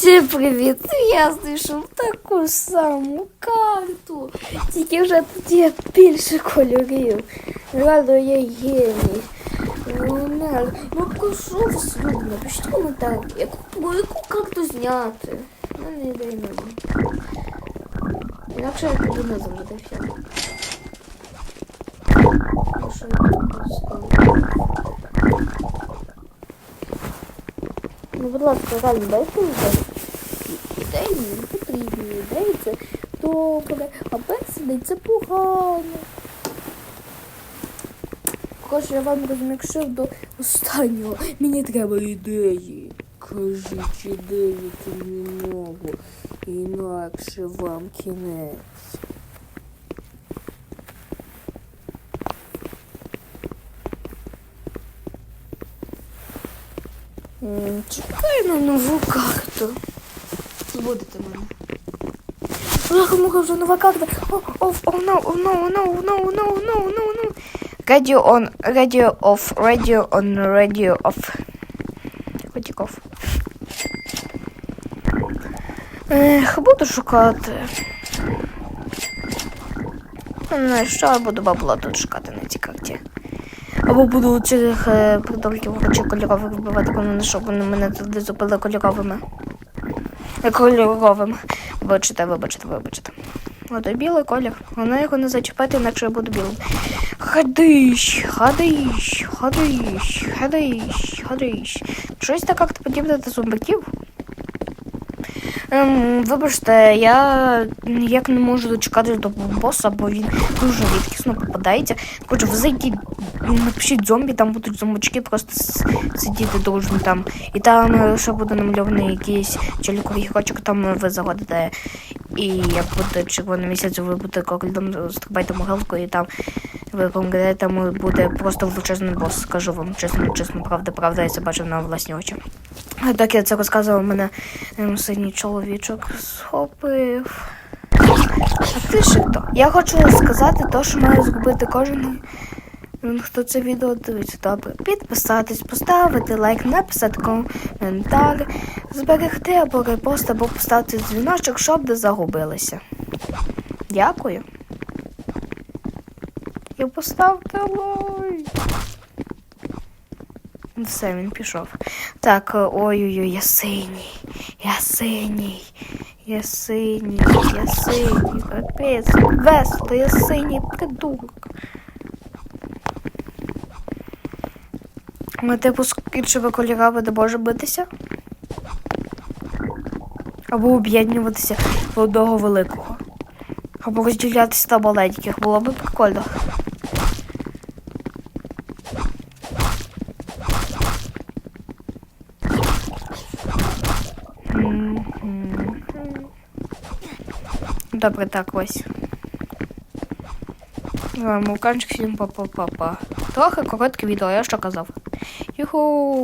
Всім привіт! Я знайшов таку саму карту. Тільки вже тут є більше кольорів. Реально я геній. Ну кажу вслух, напишіть коментар, яку, ну, яку карту зняти. У мене ідеї немає. Інакше я піду назавжди все. Ну, що? Ну, будь ласка, реально, дайте ідеї. Ідеї не потрібні. Ідеї це добре, а пенсії це погано. Коротше, я вам розмікшив до останнього. Мені треба ідеї. Кажіть ідеї терміново, інакше вам кінець. Чекай на нову карту. Збудете мене. Бляха, муха, вже нова карта. О, о, о, no, о, no, no, no, no, no, no, no. Radio on, radio off, radio on, radio off. Хотік off. Буду шукати. Знаю, що буду бабла тут шукати на цій карті. Або буду цих е, придурків хоче кольорових вбивати, коли не щоб вони мене туди зупили кольоровими. Кольоровим. Вибачте, вибачте, вибачте. Ото білий колір. Воно його не зачіпати, інакше я буду білим. Ходиш, ходиш, ходиш, ходиш, ходиш. Щось так як подібне до зомбаків. Ем, вибачте, я ніяк не можу дочекатися до боса, бо він дуже рідкісно попадається. Хоча ви зайдіть, напишіть зомбі, там будуть зомбачки просто сидіти дружно там. І там е, ще буде намальований якийсь челіковий гірочок, там ви заходите. І як буде червоний місяць, ви будете коридом, стрибайте могилку, і там ви помрете, там буде просто величезний бос, скажу вам чесно, чесно, правда, правда, я це бачив на власні очі. Так я це розказував, мене ем, синій чоловічок схопив. А ти ще хто? Я хочу сказати те, що має зробити кожен, ем, хто це відео дивиться. Добре. Підписатись, поставити лайк, написати коментар, зберегти або репост, або поставити дзвіночок, щоб не загубилися. Дякую. І поставте лайк. Все, він пішов. Так, ой-ой-ой, я синій. Я синій. Я синій, я синій. Капець. Весто, я синій придурок. Ми типу з іншими кольорами не може битися? Або об'єднуватися в одного великого. Або розділятися на маленьких. Було б прикольно. Добре, так ось. Муканчик всім па-па-па-па. Трохи коротке відео, я що казав. Юху.